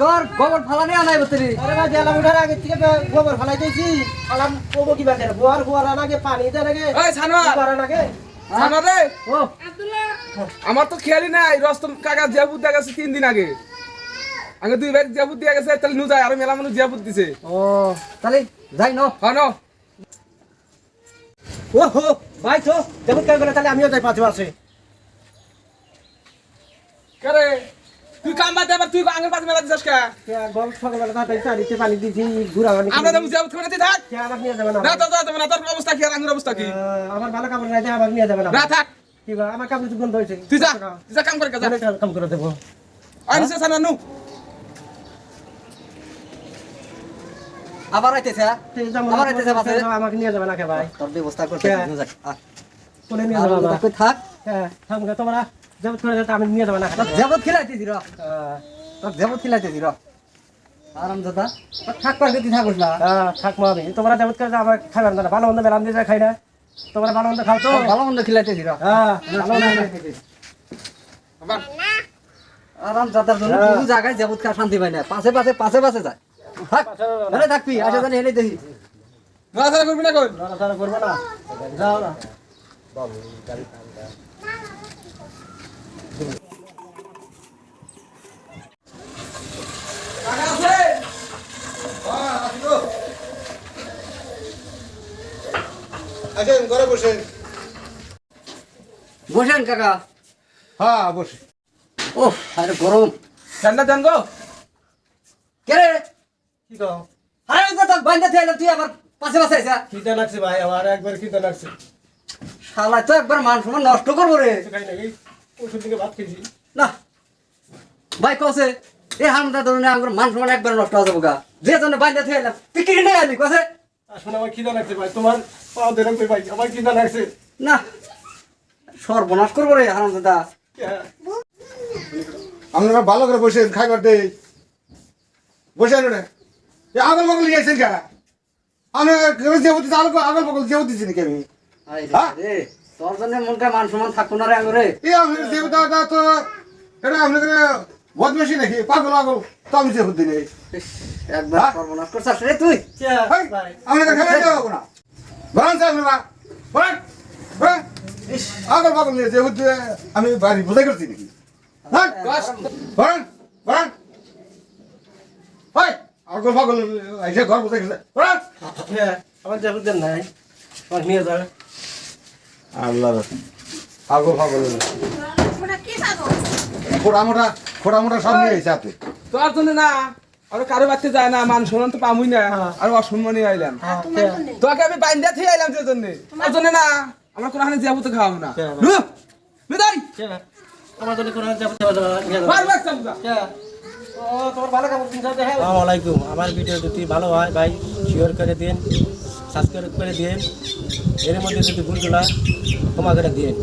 তোর গোবর ফালানি আনাই বতরি আরে ভাই জেলা উঠার আগে থেকে তো গোবর ফেলাই দিয়েছি। আলাম কোবো কি বাকি গোয়ার গোয়ার আনাগে পানি দেন আগে। এই ছানোয়ার গোয়ার আনাগে ছানোয়ার রে। ও। আমার তো খেয়ালই নাই রস্তম কাকা জিয়াপুর দেখা গেছে তিন দিন আগে। আগে দুই ব্যাগ জিয়াপুর দিয়া গেছে তাহলে নু যায় আর মেলা মানুষ জিয়াপুর দিছে। ও তাহলে যাই ন। হন ও হো ভাই তো যেমন কেন করে তাহলে আমিও যাই পাঁচ মাসে। করে তুই কাম বাদ দে আবার তুই আঙের পাশে মেলা দিছিস কে? গল্প সকালবেলা তাড়াতাড়ি চালিতে পানি দিয়েছি ঘুরা পানি আমরা তো খাবে না তুই থাক। আমার নিয়ে যাবে না? না তো তো না তোর অবস্থা কি আর আঙের অবস্থা কি? আমার ভালো কাপড় নাই আমার নিয়ে যাবে না। না থাক। কি আমার কাপড় বন্ধ হয়েছে। তুই যা তুই যা কাম করে যা। কাম করে দেবো। আই নিছে ছানোয়ার আবার আইতেছে হ্যাঁ? আবার আইতেছে বাসে। আমাকে নিয়ে যাবে না কে ভাই? তোর ব্যবস্থা করতে হ্যাঁ। কোনে নিয়ে যাবে না কই থাক। হ্যাঁ থামগে তোমরা করে আমি নিয়ে যাবে না জবত খিলাইতেছি র। তোর জবত খিলাইতেছি র। আরাম দাদা থাক পারবে তুই থাকুস না। হ্যাঁ থাকব আমি। তোমরা যেমন করে আমার খাবেন না। ভালো মন্দ দিয়ে খাই না। তোমরা ভালো মন্দ খাও তো। ভালো মন্দ খিলাইতেছি র। হ্যাঁ ভালো মন্দ খাইতেছি। আবার আরাম দাদার জন্য হ্যাঁ। জায়গায় জবত খা শান্তি পাই না। পাশে পাশে পাশে পাশে যায়। থাকবি আসে জানি হেলে দেখি। নড়াচড়া করবি না কই? নড়াচড়া করব না। যাও না। কাকা আছে আসেন ঘরে বসেন। বসেন কাকা। হ্যাঁ বসে। ও আরে গরম। ঠান্ডা দেন গো। কে রে? কি কও? আরে দাদা বাইন্দা থেকে তুই আবার পাশে লাগছে ভাই আমার একবার খিদে লাগছে। শালা তো একবার মান সম্মান নষ্ট করব রে। ওষুধ থেকে ভাত খেয়েছি। না। ভাই কসে হামদা আমার মান সম্মান একবার নষ্ট হয়ে যাব গা। যে জন্য বাইন্দা থেকে এলাম তুই কি আলি কসে আসলে আমার খিদে লাগছে ভাই তোমার কই ভাই আমার খিদে লাগছে। না সর্বনাশ করব রে হারাম দাদা। আপনারা ভালো করে বসেন খাইবার দেই। বসেন ওরে এ আগল বগল গেছেন কা আমি যে হতে আগল আগল বগল যে হতেছি নাকি আমি হ্যাঁ? রে তোর জন্য মনটা মান সম্মান থাকব না রে আঙুরে এই আপনার যে দাদা তো এটা আপনাদের বদমাসি নাকি? পাগল আগল তো আমি যে হতে নেই। ইস, একবার হ্যাঁ? সর্বনাশ করছিস রে তুই। হ্যাঁ, না। বলেন হ্যাঁ আগল যে হতে আমি বাড়ি বোঝাই করছি নাকি? হ্যাঁ? বলেন আগল বগল এসে ঘর বলেন হ্যাঁ, আমার যাব দেন নাই। আমার নিয়ে যাবে আল্লাহ আগল বগল খোড়া মোটা খোড়া মোটা সব নিয়ে এসে হাতে। তোর জন্য না আর কারও বাড়তে যায় না মান সম্মান তো পামুই না। হ্যাঁ। আর অসম্মানই আইলাম। হ্যাঁ, তোকে আমি বাইন্দা থেকে আইলাম তোর জন্য। তোর জন্য না আমরা কোনো হানে যাব তো খাওয়াবো না। বিদায় আমার জন্য কোনো নিয়ে যাবে আসসালামু আলাইকুম। আমার ভিডিও যদি ভালো হয়, ভাই শিওর করে দিন সাবস্ক্রাইব করে দিন। এর মধ্যে যদি ভুলগুলা ক্ষমা করে দিন।